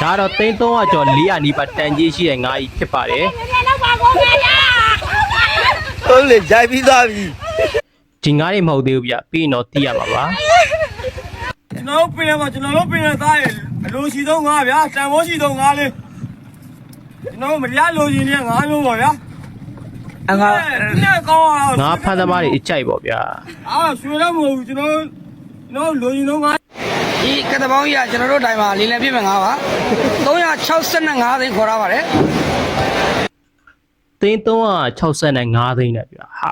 ဒါတော့သိန်း300ကျော်400နီးပါးတန်ကြီးရှိတဲ့ငါးကြီးဖြစ်ပါတယ်ဟုတ်လေဂျိုက်ပြီးသားပြီဒီငါးတွေမဟုတ်သေးဘူးဗျပြီးရင်တော့သိရမှာပါကျွန်တော်တို့ပင်ရမှာကျွန်တော်တို့ပင်ရသားရအလိုရှိဆုံးငါဗျာတန်ဖိုးရှိဆုံးငါလေးကျွန်တော်တို့မရလိုချင်တဲ့ငါမျိုးပါဗျာအငါညကောင်းအောင်ငါးဖမ်းသမားတွေအကြိုက်ပေါ့ဗျာအာရွှေတော့မဟုတ်ဘူးကျွန်တော်တို့လိုချင်ဆုံးငါ ဒီကတပေါင်းကြီးကကျွန်တော်တို့တိုင်မှာလင်းလည်ပြည့်မဲ့ငါပါ365သိန်းခေါ်ရပါတယ်သိန်း365သိန်းနဲ့ဗျာဟာ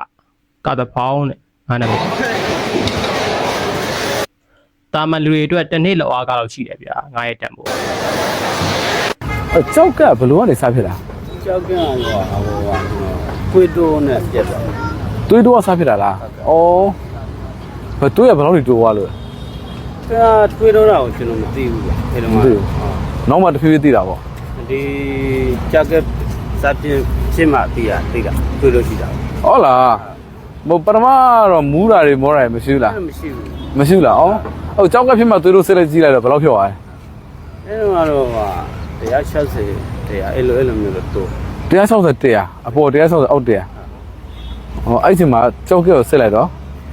ကတပေါင်းနဲ့ငါနာမည်တာမန်လူတွေအတွက်တစ်နှစ်လောက်အားကတော့ရှိတယ်ဗျာငါရဲ့တန်ဖိုးအဲကြောက်ကဘလို့ကနေစားဖြစ်တာကြောက်ကင်းရောဟိုကပွေတိုးနဲ့ပြက်သွားသွေးတိုးကစားဖြစ်တာလားဩဘယ်သွေးကဘယ်လောက်ထိတိုးသွားလို့ ဒါထွေးတော့တာကိုကျွန်တော်မသိဘူးဗျအဲ့လိုမမှသိဘူးနောက်မှတစ်ဖြည်းဖြည်းသိတာပေါ့ဒီကြောက်ကစပ်ပြင်းဖြစ်မှသိရသိတာထွေးလို့ရှိတာဟုတ်လားမပထမတော့မူးတာတွေမောတာတွေမရှိဘူးလားအဲ့မရှိဘူးမရှိဘူးလားဩဟုတ်ကြောက်ကဖြစ်မှသွေးတိုးစစ်လိုက်ကြည့်လိုက်တော့ဘယ်လောက်ဖြစ်သွားလဲအဲ့တော့ကတော့ဟာ160တရားအဲ့လိုအဲ့လိုမျိုးလို့တိုး160တရားအပေါ်160အောက်တရားဟောအဲ့ဒီမှာကြောက်ကကိုစစ်လိုက်တော့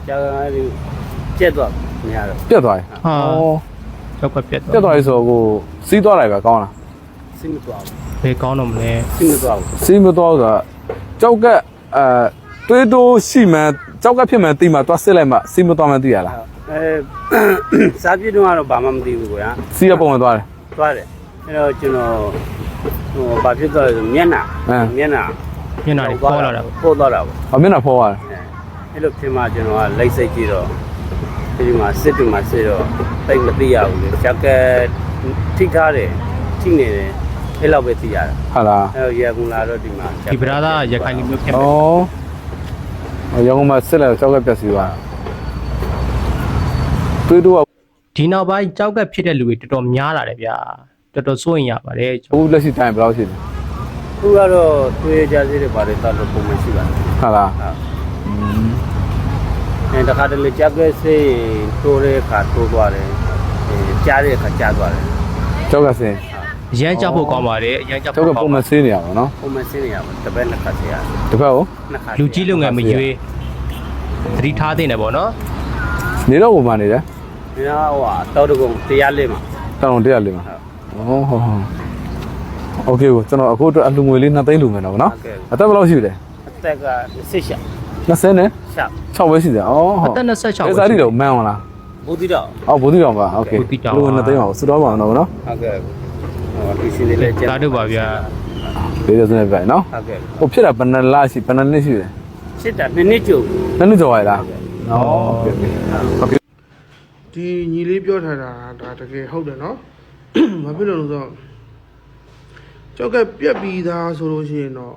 ကြောက်ကအဲ့ဒီပြက်သွားမရတော့ပြတ်သွားတယ်ဟာဩကျောက်ကပြတ်ပြတ်တော့သွားပြီဆိုတော့ကိုစီးသွားတယ်ပဲကောင်းလားစိတ်မသွားဘူးဘယ်ကောင်းတော့မလဲစိတ်မသွားဘူးစီးမသွားဘူးဆိုတာကြောက်ကအဲသွေးတိုးရှိမှန်းကြောက်ကဖြစ်မှန်းသိမှသွားစစ်လိုက်မှစီးမသွားမှန်းသိရလားအဲစားပြည့်တော့ကတော့ဘာမှမသိဘူးကွာစီးရပုံမှန်သွားတယ်သွားတယ်အဲ့တော့ကျွန်တော်ဟိုဘာဖြစ်သွားလဲဆိုမျက်နှာဟမ်မျက်နှာညနာတွေပေါ်လာတာပေါ့ပို့သွားတာပေါ့။အမျက်နှာဖော်ရတယ်အဲအဲ့လိုဖြစ်မှကျွန်တော်ကလိတ်စိတ်ကြည့်တော့ ဒီမှာစစ်တူမှာစစ်တော့တိတ်မသိရဘူးလေဂျက်ကက်ထိထားတယ်ထိနေတယ်အဲ့လောက်ပဲသိရတာ။ဟုတ်လားအဲ့တော့ရေကူလာတော့ဒီမှာဒီဗရာသားရခိုင်လူမျိုးဖြစ်။မယ်ဩ။ရောင်းမှာစစ်လိုက်တော့ကြောက်ကပြက်စီသွား။တွေးတော့ဒီနောက်ပိုင်းကြောက်ကဖြစ်တဲ့လူတွေတော်တော်များလာတယ်ဗျာတော်တော်စိုးရင်ရပါတယ်ဘူးလက်ရှိတိုင်းဘယ်လောက်ရှိလဲခုကတော့သွေးကြစေးတွေပါတယ်တော့လို့ပုံမှန်ရှိပါတယ်။ဟုတ်လား အဲတခါတလေဂျက်ကက်စေးတိုးတဲ့အခါတိုးသွားတယ်အဲကြားတဲ့အခါကြားသွားတယ်။ကြောက်ကစင်အရန်ကြောက်ဖို့ကောင်းပါတယ်အရန်ကြောက်ကြောက်ကဖို့ကောပုံင်းမှပါန်ဆေးနေရပါတော့ပုံမှန်စင်းနေရပါတပတ်နှစ်ခါစေးရတယ်။တစ်ဖက်ကိုနှစ်ခါလူကြီးလူငယ်မရွေးသတိထားသင့်တယ်ပေါ့နော်နေတော့ပုံမှန်နေတယ်ဒီကဟိုဟာတောက်တကုံတရားလေးမှာ။တောင်းတရလေးမှာ။ဩဟုတ်ဟုတ်။ Okay ကိုကျွန်တော်အခုအတွက်အလှငွေလေး2သိန်းလူမယ်တော့နော်ဟုတ်ကဲ့။အသက်ဘယ်လောက်ရှိလဲအသက်ကစစ်ရှာ။20နဲ့ ရှာ6ပဲရှိတယ်။ဩဟုတ်အသက်26။အဲစားရီတော့မန်းအောင်လားဘူးတိတော့။အော်ဘူဒီတော်ပါ။ Okay ဘူဒီတော်ပါ လူငွေ2သိန်းပါစူတော့ပါအောင်တော့နော်ဟုတ်ကဲ့ဟိုလူရှင်လေးလည်းကျက်ဒါတို့ပါဗျာ။လေးရစနေပဲနော်ဟုတ်ကဲ့။ဟိုဖြစ်တာဘယ်နှစ်လရှိဘယ်နှစ်နှစ်ရှိလဲစစ်တာနှစ်နှစ်ကျုပ်။နှစ်နှစ်ကျော်ရလား။ဩ။ Okay ဒီညီလေးပြောထားတာဒါတကယ်ဟုတ်တယ်နော်မဖြစ်လို့လဲဆိုတော့ကြောက်ကပြက်ပြီးသားဆိုလို့ရှိရင်တော့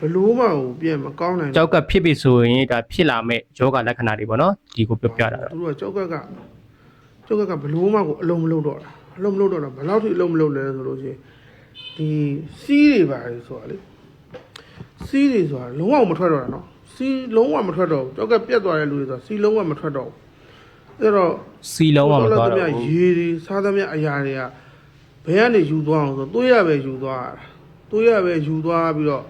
ဘလို့မှကိုပြက်မကောင်းနိုင်ကြောက်ကဖြစ်ပြီဆိုရင်ဒါဖြစ်လာမဲ့ယောဂလက္ခဏာတွေပေါ့နော်ဒီကိုပြောပြတာတော့သူတို့ကကြောက်ကကကြောက်ကကဘလို့မှကိုအလုံးမလုံးတော့တာအလုံးမလုံးတော့တာဘယ်လောက်ထိအလုံးမလုံးလဲဆိုလို့ရှိရင်ဒီစီးတွေပါလေဆိုတာလေစီးတွေဆိုတာလုံးဝမထွက်တော့တာနော်စီးလုံးဝမထွက်တော့ဘူးကြောက်ကပြက်သွားတဲ့လူတွေဆိုတာစီးလုံးဝမထွက်တော့ဘူးအဲ့တော့စီလုံးဝမသွားတော့သမျှဘူးရေတွေစားသမျှအရာတွေကဘယ်ကနေယူသွားအောင်ဆိုသွေးရပဲယူသွားတာသွေးရပဲယူသွားပြီးတော့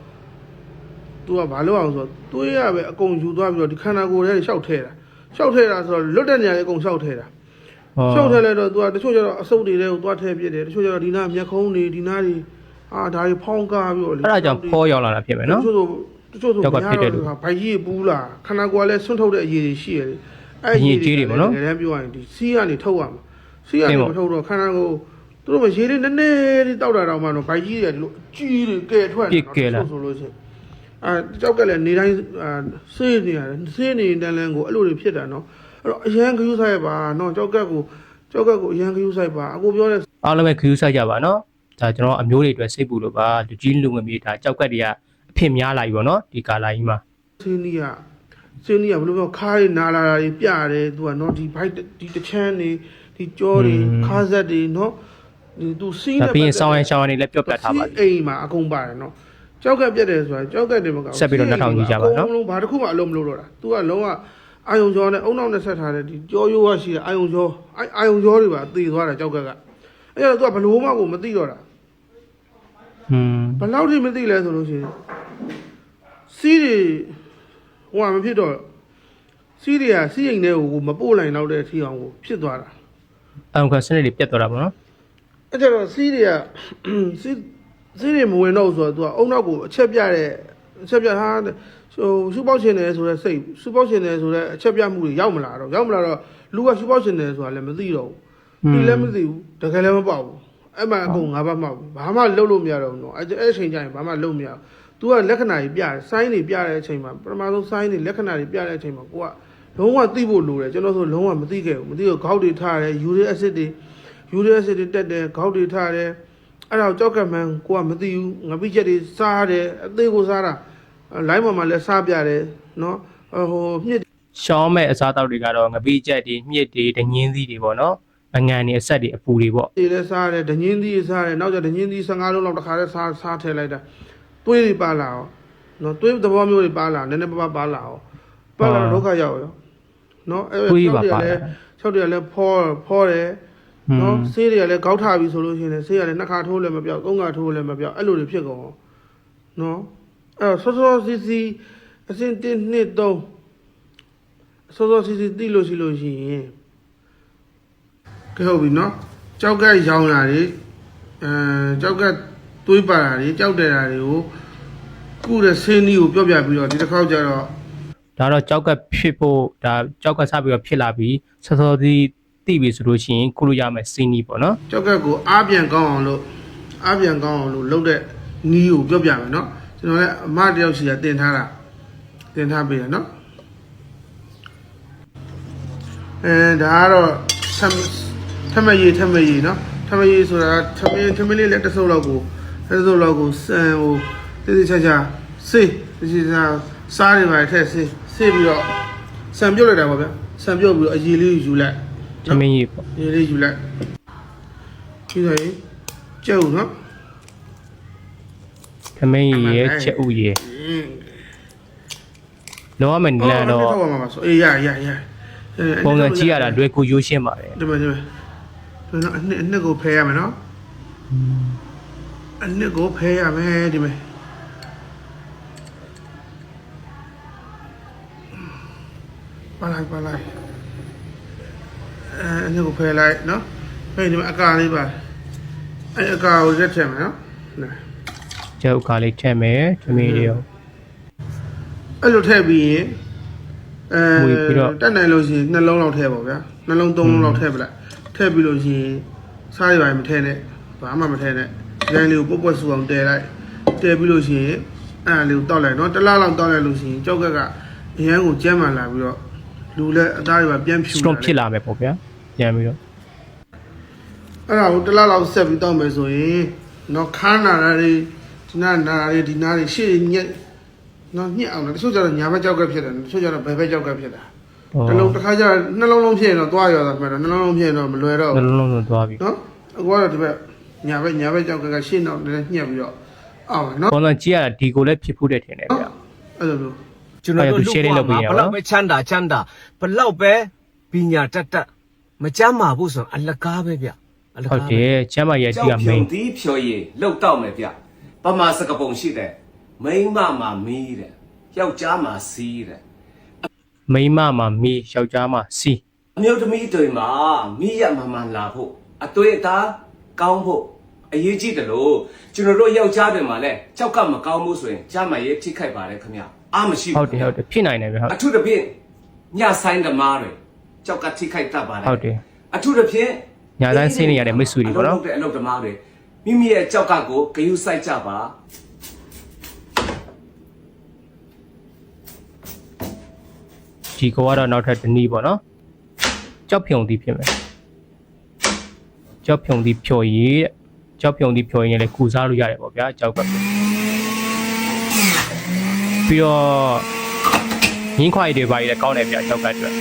သူကဘာလုပ်အောင်ဆိုသွေးရပဲအကုန်ယူသွားပြီးတော့ဒီခန္ဓာကိုယ်ထဲရှောက်ထဲတာရှောက်ထဲတာဆိုတော့လွတ်တဲ့နေရာလေးအကုန်ရှောက်ထဲတာရှောက်ထဲလိုက်တော့သူကတချို့ကျတော့အဆုပ်တွေထဲကိုသွားထဲပြစ်တယ်တချို့ကျတော့ဒီနာမျက်ခုံးတွေဒီနာတွေအာဒါတွေဖောင်းကားပြီးတော့လေအဲ့ဒါကြောင့်ဖောရောက်လာတာဖြစ်မယ်နော်တချို့ဆိုတချို့ဆိုကြောက်ကဖြစ်တဲ့လူဘိုက်ကြီးပူးလာခန္ဓာကိုယ်ကလည်းဆွန့်ထုတ်တဲ့အရည်တွေရှိရတယ်အဲ့အရည်ကြီးတွေပေါ့နော်တကယ်တမ်းပြောရရင်ဒီစီးကနေထုတ်ရမှာစီးကနေဟုတ်မပါထုတ်တော့ခန္ဓာကိုယ်သူတို့မရေလေးနည်းနည်းလေးတောက်တာတော့မှတော့ဘိုက်ကြီးတွေကဒီလိုအကြီးတွေကဲထွက်ပြစ်ကဲလာဆိုလို့ရှိရင် အာကြောက်ကလည်းနေတိုင်းအာဆေးနေရတယ်ဆေးနေတန်းလန်းကိုအဲ့လိုတွေဖြစ်တာနော်အဲ့တော့အရန်ခရူးဆိုင်ပါနော်ကြောက်ကက်ကိုကြောက်ကက်ကိုအရန်ခရူးဆိုင်ပါအကိုပြောတဲ့အားလုံးပဲခရူးဆိုင်ကြပါနော်ဒါကျွန်တော်အမျိုးတွေအတွက်စိတ်ပူလို့ပါလူကြီးလူငယ်မြေဒါကြောက်ကက်တွေကအဖြစ်များလာပြီပေါ့နော်ဒီကာလာကြီးမှာစင်းနီးကစင်းနီးကဘယ်လိုပြောခါးတွေနာလာတာတွေပြတယ်သူကနော်ဒီဘိုက်ဒီတချမ်းတွေဒီကြောတွေခါးဆက်တွေနော်ဒီသူစီးဒါနဲ့ပြီးရင်ဆောင်းရင်ရှောင်းရင်လည်းပြောပြထားပါစီးအိမ်မှာအကုန်ပါတယ်နော် ကြောက်ကက်ပြတ်တယ်ဆိုတာကြောက်ကက်တွေမကောင်း ဆက်ပြီးတော့2000ကြီးကြပါနော် အကုန်လုံးဘာတစ်ခုမှအလုံးမလုပ်တော့တာ तू ကလုံးဝအာယုံကြောနဲ့အုံနောက်နဲ့ဆက်ထားတဲ့ဒီကြောရိုးရရှိတဲ့အာယုံကြောအာအာယုံကြောတွေပါတည်သွားတာကြောက်ကက်က အဲ့တော့ तू ကဘလို့မှကိုမသိတော့တာ อืม ဘယ်လောက်ထိမသိလဲဆိုလို့ရှိရင်စီးတွေဟိုကမဖြစ်တော့စီးတွေကစီးရင်တဲ့ကိုမပို့နိုင်တော့တဲ့အထီအောင်ကိုဖြစ်သွားတာ အောင်ခစနစ်တွေပြတ်သွားတာပေါ့နော် အဲ့ကျတော့စီးတွေကစီး စီးတွေမဝင်တော့ဘူးဆိုတော့ तू ကအုံနောက်ကိုအချက်ပြတဲ့အချက်ပြဟာဟိုရှူပေါက်ရှင်တယ်ဆိုတော့စိတ်ရှူပေါက်ရှင်တယ်ဆိုတော့အချက်ပြမှုတွေရောက်မလာတော့ရောက်မလာတော့လူကရှူပေါက်ရှင်တယ်ဆိုတာလည်းမသိတော့ဘူးပြီးလည်းမသိဘူးတကယ်လည်းမပေါက်ဘူးအဲ့မှအကုန်ငါးဘတ်မှောက်ဘာမှလုပ်လို့မရတော့ဘူးနော်အဲ့အဲ့အချိန်ကျရင်ဘာမှလုပ်မရဘူး तू ကလက္ခဏာကြီးပြတယ်ဆိုင်းတွေပြတဲ့အချိန်မှာပထမဆုံးဆိုင်းတွေလက္ခဏာတွေပြတဲ့အချိန်မှာကိုကလုံးဝသိဖို့လိုတယ်ကျွန်တော်ဆိုလုံးဝမသိခဲ့ဘူးမသိတော့ခေါက်တွေထားတယ်ယူရီအက်ဆစ်တွေယူရီအက်ဆစ်တွေတက်တယ်ခေါက်တွေထားတယ် အဲ့ဒါကိုကြောက်ကမှန်ကိုကမသိဘူးငပိချက်တွေစားတယ်အသေးကိုစားတာလိုင်းပေါ်မှာလည်းစားပြတယ်နော်ဟိုမြစ်ရှောင်းမဲ့အစားအသောက်တွေကတော့ငပိကြက်တွေမြစ်တွေဒညင်းသီးတွေပေါ့နော်အငံတွေအဆက်တွေအပူတွေပေါ့တွေလည်းစားတယ်ဒညင်းသီးစားတယ်နောက်ကျဒညင်းသီး15လုံးလောက်တစ်ခါတည်းစားစားထည့်လိုက်တာသွေးတွေပါလာအောင်နော်သွေးသဘောမျိုးတွေပါလာနည်းနည်းပါးပါးပါလာအောင်ပါလာတော့ဒုက္ခရောက်ရောနော်အဲ့သွေးပါ6ပါလည်း6တွေကလည်းဖောဖောတယ် နော်ဆေးတွေကလည်းကောက်ထားပြီဆိုလို့ရှိရင်လည်းဆေးကလည်းနှစ်ခါထိုးလည်းမပြောက်သုံးခါထိုးလည်းမပြောက်အဲ့လိုတွေဖြစ်ကုန်အောင်နော်အဲ့တော့စောစောစီးစီးအစင်1 2 3စောစောစီးစီးတိလို့ရှိလို့ရှိရင်ကဲဟုတ်ပြီနော်ကြောက်ကရောင်းတာတွေအဲကြောက်ကသွေးပါတာတွေကြောက်တယ်တာတွေကိုကုတဲ့ဆင်းနီးကိုပြောပြပြီးတော့ဒီတစ်ခေါက်ကျတော့ဒါတော့ကြောက်ကဖြစ်ဖို့ဒါကြောက်ကစပြီးတော့ဖြစ်လာပြီးစောစော သီးတိပြီဆိုလို့ရှိရင်ကုလို့ရမယ်စီနီပေါ့နော်ကြောက်ကက်ကိုအားပြန်ကောင်းအောင်လို့အားပြန်ကောင်းအောင်လို့လုပ်တဲ့နီးကိုပြောပြမယ်နော်ကျွန်တော်လည်းအမတယောက်စီကတင်ထားတာတင်ထားပေးရနော်အဲဒါကတော့ထမထမရီထမရီနော်ထမရီဆိုတာထမင်းထမင်းလေးလည်းတစ်စုပ်လောက်ကိုတစ်စုပ်လောက်ကိုစံဟိုတိတိကျကျစေးတိတိကျကျစားနေပါထက်စေးစေးပြီးတော့စံပြုတ်လိုက်တာပါဗျာစံပြုတ်ပြီးတော့အရည်လေးယူလိုက် သမင်းကြီးပေါ့အရည်လေးယူလိုက်ပြီးတော့ရင်ကျုပ်နော်သမင်းကြီးရဲ့ချက်ဥရဲ့လောရမယ်နီလန်တော့ထောက်ပါမှာဆိုအေးရရရပုံစံကြည့်ရတာလွယ်ကူရိုးရှင်းပါတယ်ဒီမှာဒီမှာဒီမှာအနှစ်အနှစ်ကိုဖယ်ရမယ်နော်အနှစ်ကိုဖယ်ရမယ်ဒီမှာပါလိုက်ပါလိုက် အဲအနှစ်ကိုဖယ်လိုက်နော်ဖယ်ဒီမှာအကာလေးပါအဲအကာကိုရက်ထည့်မယ်နော်နာကျောက်ကလေးထည့်မယ်သမင်းတွေရောအဲ့လိုထည့်ပြီးရင်အဲဝေပြီးတော့တက်နိုင်လို့ရှိရင်နှလုံးလောက်ထည့်ပါဗျာနှလုံးသုံးလုံးလောက်ထည့်ပလိုက်ထည့်ပြီးလို့ရှိရင်စားရပါရင်မထည့်နဲ့ဘာမှမထည့်နဲ့ဒီတိုင်းလေးကိုပုတ်ပွက်ဆူအောင်တည်လိုက်တည်ပြီးလို့ရှိရင်အဲ့ဒါလေးကိုတောက်လိုက်နော်တစ်လားလောက်တောက်လိုက်လို့ရှိရင်ကြောက်ကက်ကအရန်ကိုကျမ်းမှန်လာပြီးတော့လူလည်းအသားတွေပါပြန်ဖြူ strong ဖြစ်လာမယ်ပေါ့ဗျာ ပြန်ပြီးတော့အဲ့ဒါကိုတစ်လားလောက်ဆက်ပြီးတောက်မယ်ဆိုရင်နော်ခါနာတာတွေဒီနာနာတာတွေဒီနာတွေရှေ့ညက်နော်ညက်အောင်လေတချို့ကျတော့ညာဘက်ကြောက်ကက်ဖြစ်တယ်တချို့ကျတော့ဘယ်ဘက်ကြောက်ကက်ဖြစ်တာတစ်လုံးတစ်ခါကျနှလုံးလုံးဖြစ်ရင်တော့သွားရောတာမှန်တယ်နှလုံးလုံးဖြစ်ရင်တော့မလွယ်တော့နှဘူးလုံးလုံးသွားပြီနော်အကွာတော့ဒီဘက်ညာဘက်ညာဘက်ကြောက်ကကရှင်းတော့လည်းညှက်ပြီးတော့အောင်မယ်နော်ပုံစံကြည့်ရတာဒီကိုလည်းဖြစ်ဖို့တဲ့ထင်တယ်ဗျာအဲ့လိုမျိုးကျွန်တော်တို့အဲ့ဒါ sharing လုပ်ပေးရအောင်ဘနော်လောက်ပဲချမ်းသာချမ်းသာဘလောက်ပဲပညာတတ်တတ် မကြမ်းမာဘူးဆိုရင်အလကားပဲဗျအလဟုကားတ်ပဲတယ်ကျမ်းမာရဲ့အဓိက ကြောက်ဖြုံ main သီးဖြော်ရည်လှုပ်တော့မယ်ဗျပမာစကပုံရှိတယ်မိန်းမမှာမီးတယ်ယောက်ျားမှာစီးတယ်မိန်းမမှာမီးယောက်ျားမှာစီးအမျိုးသမီးတွေမှာမိရမမှန်လာဖို့အသွေးအသားကောင်းဖို့အရေးကြီးတယ်လို့ကျွန်တော်တို့ယောက်ျားတွေမှာလည်းကြောက်ကမကောင်းဘူးဆိုရင်ကြားမရေးထိခိုက်ပါတယ်ခင်ဗျအားမရှိဟုဘူးတ်တယ်ဟုတ်တယ်ဖြစ်နိုင်တယ်ဗျာဟုတ် အထူးသဖြင့်ညဆိုင်သမားတွေ ကြောက်ကထိခိုက်တတ်ပါတယ်ဟုတ်တယ်အထူးသဖြင့်ညာတန်းဆင်းနေရတဲ့မိတ်ဆွေတွေပေါ့နော်အလုပ်လုပ်တဲ့အလုပ်သမားတွေမိမိရဲ့ကြောက်ကကိုဂယုစိုက်ကြပါဒီကောကတော့နောက်ထပ်တစ်နည်းပေါ့နော်ကြောက်ဖြုံသည်ဖြစ်မယ်ကြောက်ဖြုံသည်ဖြော်ရည်တဲ့ကြောက်ဖြုံသည်ဖြော်ရည်နဲ့လည်းကုစားလို့ရတယ်ပေါ့ဗျာကြောက်ကပြီးတော့ရင်းခွာရည်တွေပါရည်လည်းကောင်းတယ်ဗျာကြောက်ကအတွက်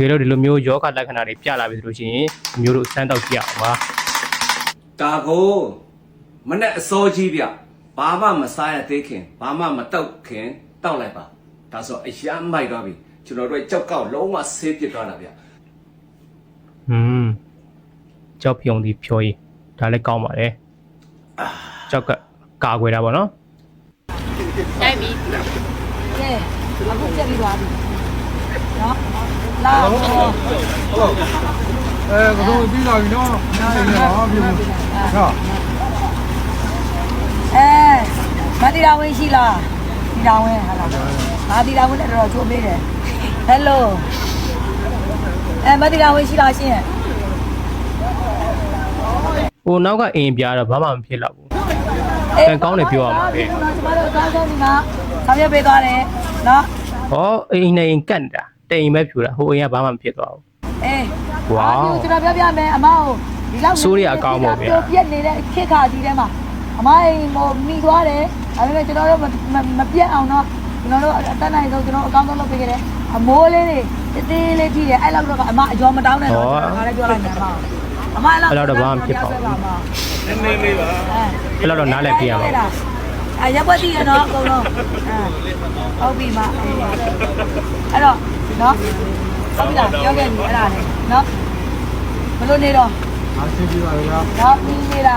ဒီလိုဒီလိုမျိုးယောဂလက္ခဏာတွေပြလာပြီဆိုလို့ရှိရင်အမျိုးတို့စမ်းတော့ကြည့်အောင်ပါဒါကိုမနဲ့အစောကြီးဗျဘာမှမစားရသေးခင်ဘာမှမတောက်ခင်တောက်လိုက်ပါဒါဆိုအရမ်းမိုက်သွားပြီကျွန်တော်တို့ရဲ့ကြောက်ကောက်လုံးဝဆေးပစ်သွားတာဗျอืมကြောက်ဖြုံသည်ဖြော်ရည်ဒါလည်းကောင်းပါတယ်ကြောက်ကကာကွယ်တာပေါ့နော်ကဲအခုပြက်ပြီးသွားပြီနော် လာဟုတ်အဲဘုံပြီးလာပြီနော်နားနေတော့ပြီဟုတ်အဲမတိရာဝင်ရှိလားတိရာဝင်ဟာလားငါတိရာဝင်လည်းတော်တော်ချိုးပေးတယ်ဟယ်လိုအဲမတိရာဝင်ရှိလားရှင်ဟိုနောက်ကအိမ်ပြားတော့ဘာမှမဖြစ်တော့ဘူးကဲကောင်းတယ်ပြောရမှာပဲကျမတို့ကားဆောင်ဒီမှာဆောင်ရွက်ပေးသွားတယ်နော်ဟောအိမ်နဲ့အိမ်ကန့်တာ တိမ်ပဲဖြူတာဟိုအိမ်ကဘာမှမဖြစ်သွားဘူးအေးဝေါကျွန်တော်ပြောပြမယ်အမကိုဒီလောက်ဆိုးရအကောင်းပါဗျာပြက်နေတဲ့ခေတ်ခါကြီးထဲမှာအမအိမ်ဟိုမိသွားတယ်ဒါပေမဲ့ကျွန်တော်တို့မမပြက်အောင်တော့ကျွန်တော်တို့အတတ်နိုင်ဆုံးကျွန်တော်အကောင်းဆုံးလုပ်ပေးခဲ့တယ်အမိုးလေးတွေတေးသေးလေးကြည့်တယ်အဲ့လောက်တော့အမအကျော်မတောင်းနဲ့တော့ကျွန်တော်လည်းပြောလိုက်မယ်အမအမအဲ့လောက်အဲ့လောက်တော့ဘာမှဖြစ်ပါဘူးနည်းနည်းလေးပါအဲ့လောက်တော့နားလည်ပြရမှာပေါ့ အဲရပ်ပွက်တည်ရနော်အကုန်လုံးအဲဟုတ်ပြီမအဲ့တော့နော်ဟုတ်ပြီလားပြောခဲ့ပြီအဲ့ဒါလေနော်ဘလို့နေတော့အားသိပြီပါဗျာနော်ပြီးနေတာ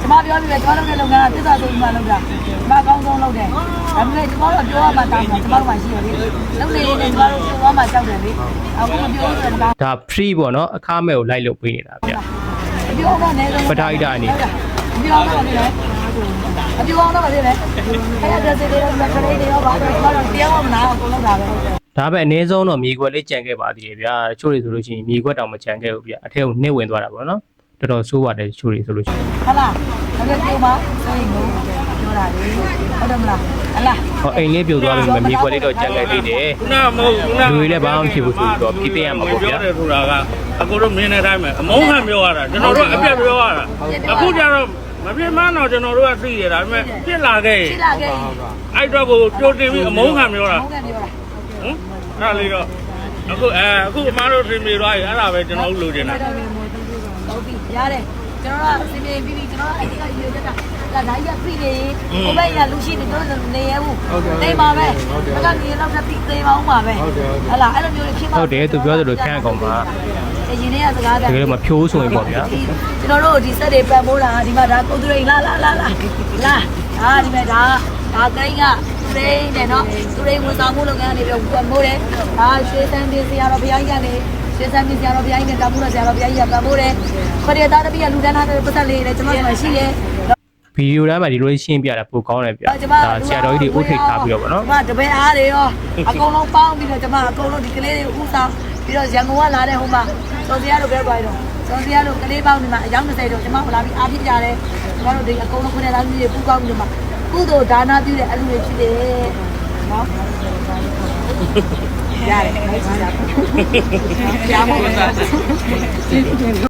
ကျမပြောပြီပဲကျမလုပ်တဲ့လုပ်ငန်းကသစ္စာဆိုပြီးမှလုပ်တာကျမအကောင်းဆုံးလုပ်တယ်ဒါပေမဲ့ကျမတို့ပြောရမှာတောင်းတာကျမတို့မှရှိရလေလုပ်နေနေကျမတို့ပြောရမှာကြောက်တယ်လေအခုမပြောဘူးဆိုတာဒါ free ပေါ့နော်အခမဲ့ကိုလိုက်လုပ်ပေးနေတာဗျမပြောတော့နေဆုံးပထဝီဓာတ်အနေမပြောတော့နေလေ မပြောတော့နေလေအဲ့ဒါတည်းတည်းတော့ခလေးတွေရောပါတော့ကျမတို့တရားမနာအောင်လုပ်တာပဲဒါပဲအနည်းဆုံးတော့မြေခွက်လေးကြံခဲ့ပါသေးတယ်ဗျာတချို့တွေဆိုလို့ရှိရင်မြေခွက်တောင်မကြံခဲ့ဘူးဗျာအထက်ကိုနှိမ့်ဝင်သွားတာပေါ့နော်တော်တော်ဆိုးပါတယ်တချို့တွေဆိုလို့ရှိရင်ဟုတ်လားဒါပေမဲ့ဒီမှာဆိုရင်ကိုပြောတာလေဟုတ်တယ်မလားဟလားဟောအိမ်လေးပြိုသွားပြီမမြေခွက်လေးတော့ကြံခဲ့သေးတယ်ခုနမဟုတ်ခုနလူတွေလည်းဘာမှမဖြစ်ဘူးဆိုပြီးတော့ပြစ်ပြရမှာပေါ့ဗျာပြောတယ်ဆိုတာကအကိုတို့မင်းနေတိုင်းပဲအမုန်းခံပြောရတာကျွန်တော်တို့အပြက်ပြောရတာအခုကျတော့ မပြင်းမတော့ကျွန်တော်တို့ကသိရတာဒါပေမဲ့ပြစ်လာခဲ့ရှိလာခဲ့အဲ့တော့ကိုကြိုတင်ပြီးအမုန်းခံပြောတာ ဟုတ်ကဲ့ပြောတာဟမ်အဲ့လေးတော့အခုအဲအခုအမားတို့ထင်မိသွားပြီအဲ့ဒါပဲကျွန်တော်တို့လိုချင်တာဟုတ်ပြီရတယ်ကျွန်တော်ကစင်ပြေပြီးပြီးကျွန်တော်အဲ့ဒီကရွေးတက်တာလာဒါကြီးကပြီနေဟိုဘက်ကလူရှိနေတော့နေရဘူးနေပါပဲဘက်ကနေတော့တက်ပြီးသေးပါဦးပါပဲဟလာအဲ့လိုမျိုးဖြစ်ပါဟုတ်တယ်သူပြောသလိုခန့်အကောင်ပါ အရင်နေ့ကစကားတကယ်လို့မဖြိုးဆိုရင်ပေါ့ဗျာကျွန်တော်တို့ဒီဆက်တွေပံ့ပိုးတာဒီမှာဒါကုတ်တွေလာလာလာလာလာဟာဒီမဲ့ဒါဒါကိန်းကသူရိန်းနဲ့နော်သူရိန်းဝန်ဆောင်မှုလုပ်ငန်းကနေပြီးပံ့ပိုးတယ်ဒါရွှေစံတင်စရာတော်ဘုရားကြီးကနေရွှေစံတင်စရာတော်ဘုရားကြီးနဲ့တာမှုတော်စရာတော်ဘုရားကြီးကပံ့ပိုးတယ်ခေါ်ရသားတပည့်ကလူတန်းသားတဲ့ပတ်သက်လေးနဲ့ကျွန်တော်တို့ရှိရဲဗီဒီယိုတိုင်းမှာဒီလိုရှင်းပြတာပိုကောင်းတယ်ဗျာဒါဆရာတော်ကြီးတွေဥထိတ်ထားပြီးတော့ဗောနော်ကျွန်မတပည့်အားတွေရောအကုန်လုံးပေါင်းပြီးတော့ကျွန်မအကုန်လုံးဒီကလေးတွေဥဆောင် ပြီးတော့ရန်ကုန်ကလာတဲ့ဟိုမှာစောစရာတို့ပဲသွားတော့စောစရာတို့ကလေးပေါင်းနေမှာအယောက်20တော့ကျွန်မလာပြီးအားပြကြတယ်ကျွန်တော်တို့ဒီအကုန်လုံးခုနှစ်သားလူတွေပူပေါင်းနေမှာကုသိုလ်ဒါနပြုတဲ့အလူတွေဖြစ်တယ်နော်ရတယ်ဟုတ်ပါဘူး။ကြားမို့